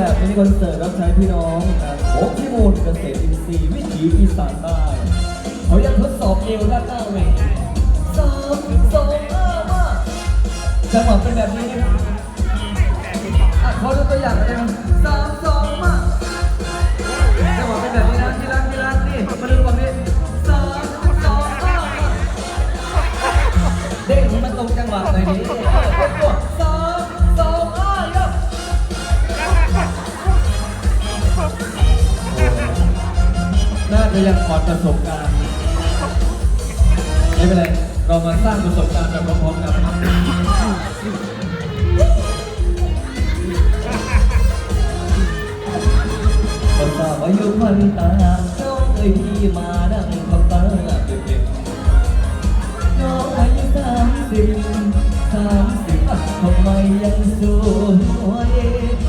แบบมินิคอนเสิร์ตรับใช้พี่น้องโอ้พิมูลเกษตรอินทรีย์วิถีอีสานใต้เขายังทดสอบเอวด้านหน้าเวทสามสองห้ามาจังหวะเป็นแบบนี้นะครับอะขอดูตัวอย่างหน่อยนะสามสองมาจังหวะเป็นแบบนี้นะที่รักที่รักนี่มาดูฝั่งนี้สามสองห้ามาเด้งมันตรงจังหวะหน่อยดิ จะยังอ่อนประสบการณ์ ไม่เป็นไร เรามาสร้างประสบการณ์แบบพร้อมๆกันคนทราบว่ายู่พันตาน้องเอ้ยพี่มานั่งขับตาเด็กๆน้องอายุสามสิบสามสิบทำไมยังสวย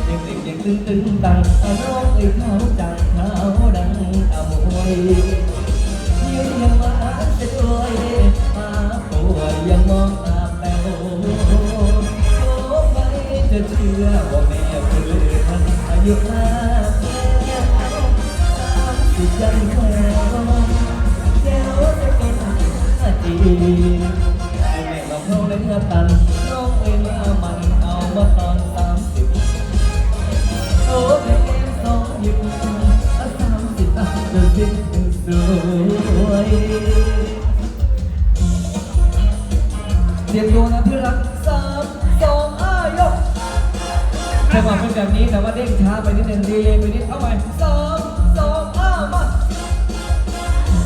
เด็กๆยังตึงตึงตังอะน้องเอ้ยเขาจังเขา มองตาแป๋วโอ้ไม่จะเชื่อว่าแม่คือท่านอายุห้าสิบยังแควแก้วจะเป็นดีแม่เราเข้าเล่นตันน้องเอ้ยมามันเอามาตอนสามสิบโอ้แม่เอ็มสองยิ้มอะสามสิบอะเดินสิยังสวย เตรียมตัวนะเพื่อนรักสามสองห้ายกจังหวะเป็นแบบนี้แต่ว่าเด้งช้าไปนิดนึงดีเลยไปนิดเอาใหม่สามสองห้ามา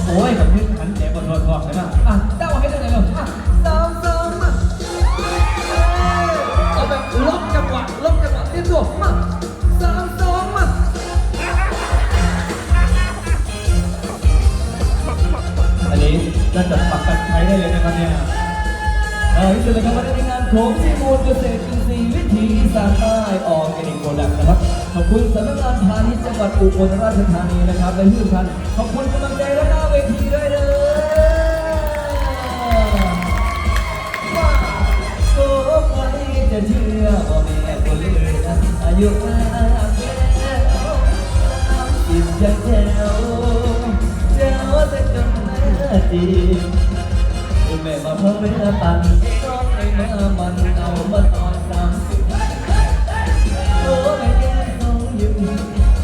โอ้ยกับพี่ขันแจกบนรถก่อนใช่ไหมอะเจ้าให้ได้เลยเหรออะสามสามมาเอ้ยเอาแบบลบจังหวะลบจังหวะเตรียมตัวมาสามสองมาอันนี้น่าจะปักกันใช้ได้เลยนะครับเนี่ย เออที่สุดเลยครับวันนี้ในงานของที่มูลเกษตรอินทรีย์วิถีอีสานใต้ออร์แกนิกโปรดักต์นะครับ ขอบคุณสำนักงานพาณิชย์จังหวัดอุบลราชธานีนะครับ และที่สำคัญขอบคุณกำลังใจและหน้าเวทีด้วยเลยว่าโอ้ใครจะเชื่อว่าแม่คนเลืออายุมากแล้วจิตใจแจ๋วแจ๋วแต่จนหน้าจี บคุณแม่มาเพิ่มเวลาตันก็ไม่มามันเอามาตอนสามสิบโอ้แม่แก้มองยิ้ม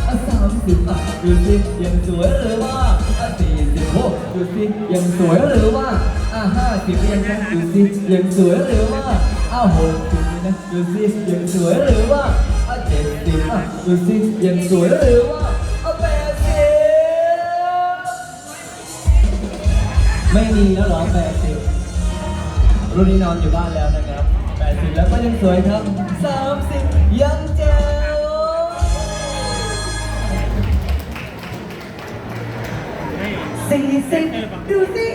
อะสามสิบอะดูสิยังสวยหรือว่าอะสี่สิบโอ้ดูสิยังสวยหรือว่าอะห้าสิบยังนะดูสิยังสวยหรือว่าอะหกสิบนะดูสิยังสวยหรือว่าอะเจ็ดสิบอะดูสิยังสวยหรือว่าอะแปดสิบไม่มีแล้วหรอแปด รุ่นนี้นอนอยู่บ้านแล้วนะครับแปดสิบแล้วก็ยังสวยครับสามสิบยังเจ๋วสี่สิบดูสิ